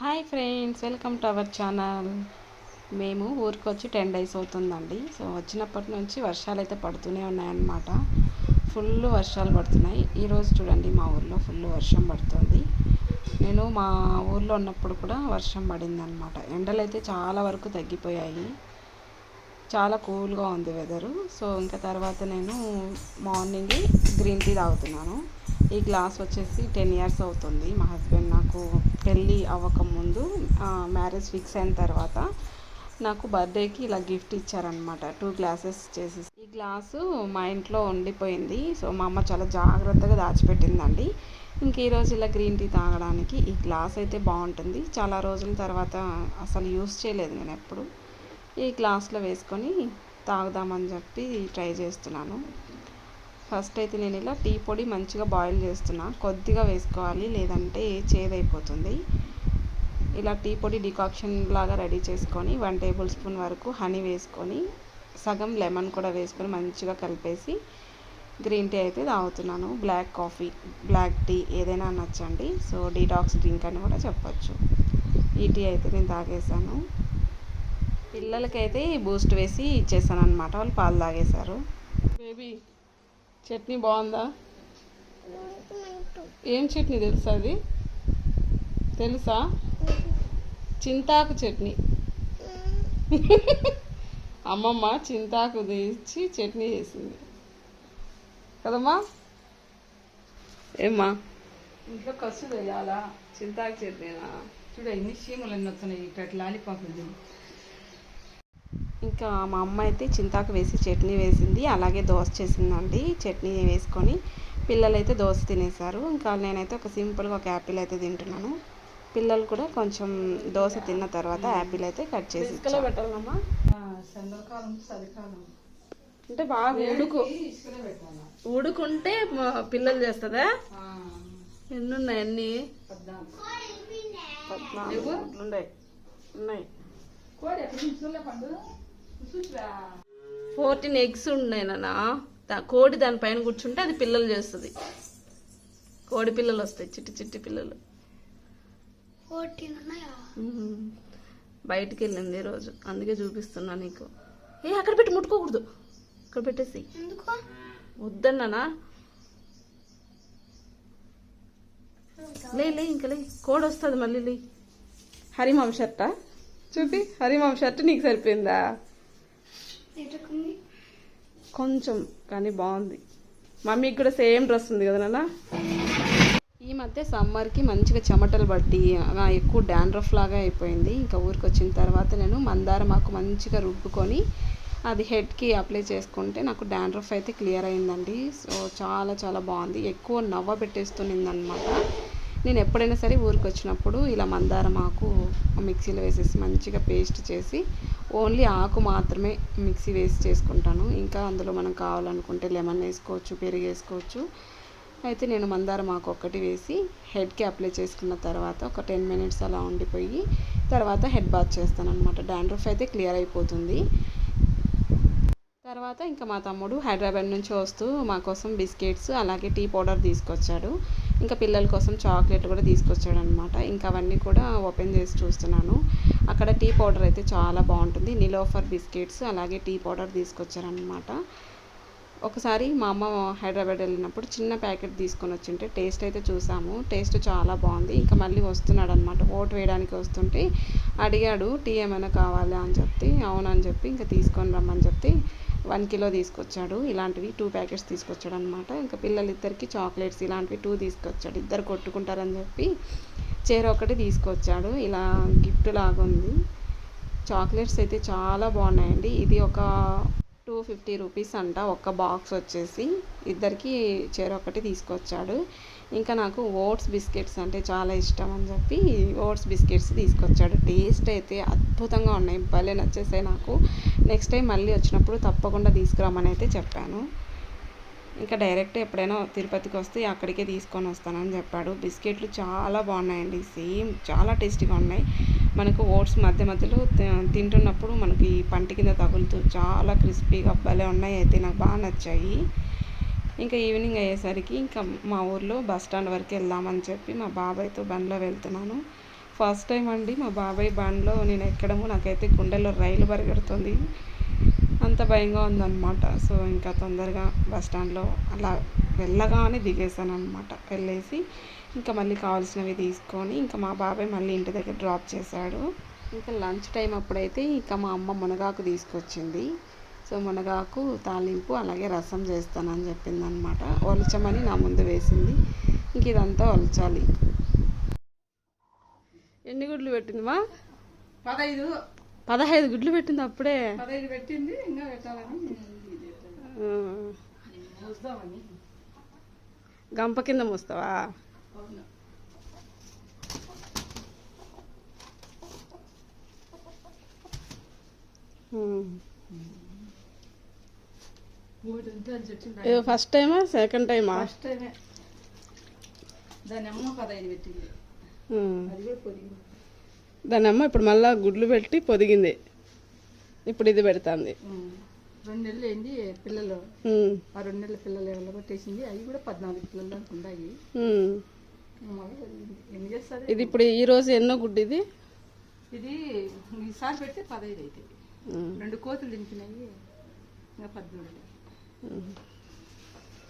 Hi friends welcome to our channel. మేము ఊరికి వచ్చి టెన్ డేస్ అవుతుందండి. సో వచ్చినప్పటి నుంచి వర్షాలు అయితే పడుతూనే ఉన్నాయన్నమాట. ఫుల్ వర్షాలు పడుతున్నాయి. ఈరోజు చూడండి మా ఊర్లో ఫుల్ వర్షం పడుతుంది. నేను మా ఊర్లో ఉన్నప్పుడు కూడా వర్షం పడిందనమాట ఎండలు అయితే చాలా వరకు తగ్గిపోయాయి. చాలా కూల్గా ఉంది వెదరు. సో ఇంకా తర్వాత నేను మార్నింగ్ గ్రీన్ టీ తాగుతున్నాను. ఈ గ్లాస్ వచ్చేసి టెన్ ఇయర్స్ అవుతుంది. మా హస్బెండ్ నాకు పెళ్ళి అవ్వకముందు మ్యారేజ్ ఫిక్స్ అయిన తర్వాత నాకు బర్త్డేకి ఇలా గిఫ్ట్ ఇచ్చారనమాట టూ గ్లాసెస్ చేసి ఈ గ్లాసు మా ఇంట్లో ఉండిపోయింది. సో మా అమ్మ చాలా జాగ్రత్తగా దాచిపెట్టిందండి. ఇంక ఈరోజు ఇలా గ్రీన్ టీ తాగడానికి ఈ గ్లాస్ అయితే బాగుంటుంది. చాలా రోజుల తర్వాత అసలు యూస్ చేయలేదు నేను ఎప్పుడు. ఈ గ్లాస్లో వేసుకొని తాగుదామని చెప్పి ట్రై చేస్తున్నాను. ఫస్ట్ అయితే నేను ఇలా టీ పొడి మంచిగా బాయిల్ చేస్తున్నా. కొద్దిగా వేసుకోవాలి లేదంటే చేదైపోతుంది. ఇలా టీ పొడి డికాక్షన్ లాగా రెడీ చేసుకొని వన్ టేబుల్ స్పూన్ వరకు హనీ వేసుకొని సగం లెమన్ కూడా వేసుకొని మంచిగా కలిపేసి గ్రీన్ టీ అయితే తాగుతున్నాను. బ్లాక్ కాఫీ బ్లాక్ టీ ఏదైనా నచ్చండి సో డీటాక్స్ డ్రింక్ అని కూడా చెప్పచ్చు. ఈ టీ అయితే నేను తాగేసాను పిల్లలకైతే బూస్ట్ వేసి ఇచ్చేసాను అనమాట వాళ్ళు పాలు తాగేశారు. బేబీ చట్నీ బాగుందా? ఏం చట్నీ తెలుసా అది? తెలుసా? చింతాకు చట్నీ. అమ్మమ్మ చింతాకు తెచ్చి చట్నీ చేసింది. కదమ్మా? ఏమ్మా? ఇంట్లో కసు వేయాలా చింతాకు చట్నీనా? చూడ ఎన్ని చీమలు ఎన్ని వస్తున్నాయి ఇట్లా లాలిపాప్ ఇది ఇంకా మా అమ్మ అయితే చింతాకు వేసి చట్నీ వేసింది అలాగే దోశ చేసిందండి. చట్నీ వేసుకొని పిల్లలైతే దోశ తినేశారు. ఇంకా నేనైతే ఒక సింపుల్గా ఒక యాపిల్ అయితే తింటున్నాను. పిల్లలు కూడా కొంచెం దోశ తిన్న తర్వాత యాపిల్ అయితే కట్ చేసి. పెట్టాలమ్మా? అంటే బాగా ఉడుకు. ఉడుకుంటే పిల్లలు చేస్తుందా? ఆ, ఎన్ని ఉన్నాయి అన్ని? పద్నాలుగు. ఉన్నాయి. ఫోర్టీన్ ఎగ్స్ ఉన్నాయి నాన్న. కోడి దానిపైన కూర్చుంటే అది పిల్లలు చేస్తుంది. కోడి పిల్లలు వస్తాయి చిట్టి చిట్టి పిల్లలు. బయటికి వెళ్ళింది ఈరోజు అందుకే చూపిస్తున్నా నీకు. ఏ అక్కడ పెట్టి ముట్టుకోకూడదు. ఇక్కడ పెట్టేసి. వద్దన్నానా లే లే ఇంకా లే. కోడి వస్తుంది మళ్ళీ లే. హరిమామ షర్టా? చూపి. హరిమామ షర్ట్ నీకు సరిపోయిందా? కొంచెం కానీ బాగుంది. మమ్మీకి కూడా సేమ్ డ్రెస్ ఉంది కదా నాన్న? ఈ మధ్య సమ్మర్కి మంచిగా చెమటలు పట్టి ఆ, ఎక్కువ డాండ్రఫ్ లాగా అయిపోయింది. ఇంకా ఊరికి వచ్చిన తర్వాత నేను మందారం ఆకు మంచిగా రుబ్బుకొని అది హెడ్కి అప్లై చేసుకుంటే నాకు డాండ్రఫ్ అయితే క్లియర్ అయిందండి. సో చాలా చాలా బాగుంది. ఎక్కువ నవ్వ పెట్టేస్తునింది అనమాట నేను ఎప్పుడైనా సరే ఊరికి వచ్చినప్పుడు ఇలా మందారం ఆకు మిక్సీలో వేసేసి మంచిగా పేస్ట్ చేసి ఓన్లీ ఆకు మాత్రమే మిక్సీ వేసి చేసుకుంటాను. ఇంకా అందులో మనం కావాలనుకుంటే లెమన్ వేసుకోవచ్చు పెరుగు వేసుకోవచ్చు. అయితే నేను మందారం ఆకు ఒక్కటి వేసి హెడ్కి అప్లై చేసుకున్న తర్వాత ఒక టెన్ మినిట్స్ అలా ఉండిపోయి తర్వాత హెడ్ బాత్ చేస్తాను అనమాట డాండ్రఫ్ అయితే క్లియర్ అయిపోతుంది. తర్వాత ఇంకా మా తమ్ముడు హైదరాబాద్ నుంచి వస్తూ మా కోసం బిస్కెట్స్ అలాగే టీ పౌడర్ తీసుకొచ్చాడు. ఇంకా పిల్లల కోసం చాక్లెట్ కూడా తీసుకొచ్చాడు అనమాట ఇంకా అవన్నీ కూడా ఓపెన్ చేసి చూస్తున్నాను. అక్కడ టీ పౌడర్ అయితే చాలా బాగుంటుంది. నిలోఫర్ బిస్కెట్స్ అలాగే టీ పౌడర్ తీసుకొచ్చారనమాట ఒకసారి మా అమ్మ హైదరాబాద్ వెళ్ళినప్పుడు చిన్న ప్యాకెట్ తీసుకొని వచ్చింటే టేస్ట్ అయితే చూసాము. టేస్ట్ చాలా బాగుంది. ఇంకా మళ్ళీ వస్తున్నాడు అనమాట ఓటు వేయడానికి వస్తుంటే అడిగాడు టీ ఏమైనా కావాలా? అని చెప్పి అవునని చెప్పి ఇంకా తీసుకొని రమ్మని చెప్తే వన్ కిలో తీసుకొచ్చాడు. ఇలాంటివి టూ ప్యాకెట్స్ తీసుకొచ్చాడు అనమాట ఇంకా పిల్లలిద్దరికి చాక్లెట్స్ ఇలాంటివి టూ తీసుకొచ్చాడు. ఇద్దరు కొట్టుకుంటారని చెప్పి చీర ఒకటి తీసుకొచ్చాడు. ఇలా గిఫ్ట్ లాగా ఉంది చాక్లెట్స్ అయితే చాలా బాగున్నాయండి. ఇది ఒక టూ ఫిఫ్టీ రూపీస్ అంట ఒక్క బాక్స్ వచ్చేసి. ఇద్దరికి ఒకటి తీసుకొచ్చాడు. ఇంకా నాకు ఓట్స్ బిస్కెట్స్ అంటే చాలా ఇష్టం అని చెప్పి ఓట్స్ బిస్కెట్స్ తీసుకొచ్చాడు. టేస్ట్ అయితే అద్భుతంగా ఉన్నాయి. భలే నచ్చేసాయి నాకు. నెక్స్ట్ టైం మళ్ళీ వచ్చినప్పుడు తప్పకుండా తీసుకురామని అయితే చెప్పాను. ఇంకా డైరెక్ట్ ఎప్పుడైనా తిరుపతికి వస్తే అక్కడికే తీసుకొని వస్తానని చెప్పాడు. బిస్కెట్లు చాలా బాగున్నాయండి. సేమ్ చాలా టేస్టీగా ఉన్నాయి. మనకు ఓట్స్ మధ్య మధ్యలో తింటున్నప్పుడు మనకి పంట కింద తగులుతూ చాలా క్రిస్పీగా భలే ఉన్నాయి. అయితే నాకు బాగా నచ్చాయి. ఇంకా ఈవినింగ్ అయ్యేసరికి ఇంకా మా ఊర్లో బస్ స్టాండ్ వరకు వెళ్దామని చెప్పి మా బాబాయ్తో బండిలో వెళ్తున్నాను. ఫస్ట్ టైం అండి మా బాబాయ్ బండ్లో నేను ఎక్కడము. నాకైతే గుండెలో రైలు పరిగెడుతుంది. అంత భయంగా ఉందన్నమాట. సో ఇంకా తొందరగా బస్ స్టాండ్లో అలా వెళ్ళగానే దిగేసాను అనమాట వెళ్ళేసి ఇంకా మళ్ళీ కావాల్సినవి తీసుకొని ఇంకా మా బాబాయ్ మళ్ళీ ఇంటి దగ్గర డ్రాప్ చేశాడు. ఇంకా లంచ్ టైం అప్పుడైతే ఇంకా మా అమ్మ మునగాకు తీసుకొచ్చింది. సో మునగాకు తాలింపు అలాగే రసం చేస్తానని చెప్పింది అనమాట ఒలచమని నా ముందు వేసింది. ఇంక ఇదంతా ఒలచాలి. ఎన్ని గుడ్లు పెట్టిందిమా పదహైదు పదహైదు గుడ్లు పెట్టింది అప్పుడే. పదహైదు పెట్టింది ఇంకా పెట్టాలని గంప కింద మూస్తావా? ఇది ఫస్ట్ టైమా సెకండ్ టైమా? ఫస్ట్ టైమే. దాని అమ్మ పదహైదు పెట్టింది. అది కూడా దాని అమ్మ ఇప్పుడు మళ్ళా గుడ్లు పెట్టి పొదిగింది. ఇప్పుడు ఇది పెడుతుంది. రెండు నెలలు అయింది పిల్లలు. ఆ రెండు నెలల పిల్లలు ఎవరో కొట్టేసింది? అవి కూడా పద్నాలుగు పిల్లలు ఉన్నాయి ఇది ఇప్పుడు ఈ రోజు ఎన్నో గుడ్డు ఇది? ఇది ఈసారి పెడితే పదహైదు ఉమ్. రెండు కోతులు దింపినాయి. ఇంకా పద్నాలుగు.